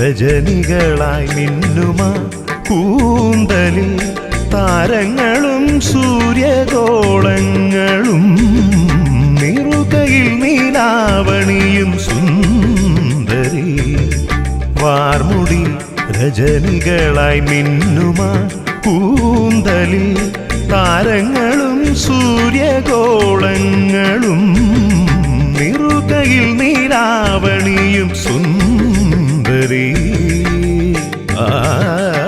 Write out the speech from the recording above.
രജനികളായി മിന്നുമ. കൂന്തലിൽ താരങ്ങളും സൂര്യഗോളങ്ങളും നിറുകയിൽ നീലാവണിയും സുന്ദരി. വാർമുടി രജനികളായി മിന്നുമ. കൂന്തലിൽ താരങ്ങളും സൂര്യഗോളങ്ങളും നിറുകയിൽ നീലാവണിയും സുന്ദരി 啊